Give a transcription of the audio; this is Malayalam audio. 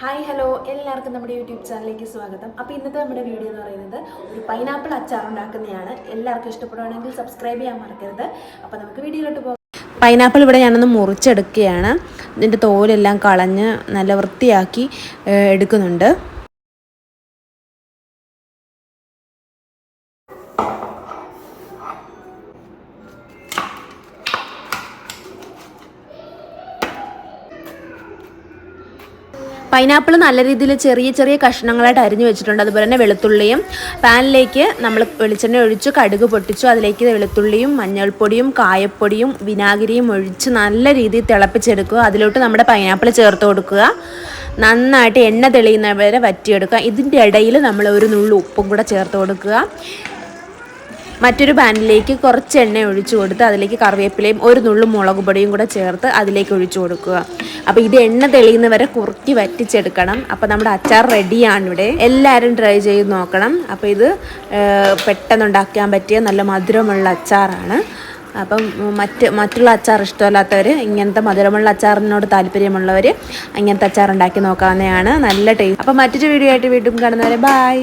Hi hello. എല്ലാവർക്കും നമ്മുടെ യൂട്യൂബ് ചാനലിലേക്ക് സ്വാഗതം. അപ്പോൾ ഇന്നത്തെ നമ്മുടെ വീഡിയോ എന്ന് പറയുന്നത് ഒരു പൈനാപ്പിൾ അച്ചാർ ഉണ്ടാക്കുന്നതാണ്. എല്ലാവർക്കും ഇഷ്ടപ്പെടുവാണെങ്കിൽ സബ്സ്ക്രൈബ് ചെയ്യാൻ മറക്കരുത്. അപ്പോൾ നമുക്ക് വീഡിയോയിലോട്ട് പോകാം. പൈനാപ്പിൾ ഇവിടെ ഞാനൊന്ന് മുറിച്ചെടുക്കുകയാണ്. ഇതിന്റെ തോലെല്ലാം കളഞ്ഞ് നല്ല വൃത്തിയാക്കി എടുക്കുന്നുണ്ട്. പൈനാപ്പിൾ നല്ല രീതിയിൽ ചെറിയ ചെറിയ കഷ്ണങ്ങളായിട്ട് അരിഞ്ഞു വെച്ചിട്ടുണ്ട്. അതുപോലെ തന്നെ വെളുത്തുള്ളിയും പാനിലേക്ക് നമ്മൾ വെളിച്ചെണ്ണ ഒഴിച്ചു കടുക് പൊട്ടിച്ചു. അതിലേക്ക് വെളുത്തുള്ളിയും മഞ്ഞൾപ്പൊടിയും കായപ്പൊടിയും വിനാഗിരിയും ഒഴിച്ച് നല്ല രീതിയിൽ തിളപ്പിച്ചെടുക്കുക. അതിലോട്ട് നമ്മുടെ പൈനാപ്പിൾ ചേർത്ത് കൊടുക്കുക. നന്നായിട്ട് എണ്ണ തെളിയുന്നവരെ വറ്റിയെടുക്കുക. ഇതിന്റെ ഇടയിൽ നമ്മൾ ഒരു നുള്ളു ഉപ്പും കൂടെ ചേർത്ത് കൊടുക്കുക. മറ്റൊരു പാനിലേക്ക് കുറച്ച് എണ്ണ ഒഴിച്ചു കൊടുത്ത് അതിലേക്ക് കറിവേപ്പിലയും ഒരു നുള്ളു മുളക് പൊടിയും കൂടെ ചേർത്ത് അതിലേക്ക് ഒഴിച്ചു കൊടുക്കുക. അപ്പോൾ ഇത് എണ്ണ തെളിയുന്നവരെ കുറുക്കി വറ്റിച്ചെടുക്കണം. അപ്പോൾ നമ്മുടെ അച്ചാർ റെഡിയാണ് ഇവിടെ എല്ലാവരും ട്രൈ ചെയ്ത് നോക്കണം. അപ്പോൾ ഇത് പെട്ടെന്ന് ഉണ്ടാക്കാൻ പറ്റിയ നല്ല മധുരമുള്ള അച്ചാറാണ്. അപ്പം മറ്റ് മറ്റുള്ള അച്ചാർ ഇഷ്ടമല്ലാത്തവർ ഇങ്ങനത്തെ മധുരമുള്ള അച്ചാറിനോട് താല്പര്യമുള്ളവർ ഇങ്ങനത്തെ അച്ചാർ ഉണ്ടാക്കി നോക്കാവുന്നതാണ്. നല്ല ടേസ്റ്റ് അപ്പം മറ്റൊരു വീഡിയോ ആയിട്ട് വീണ്ടും കാണുന്നവരെ ബായ്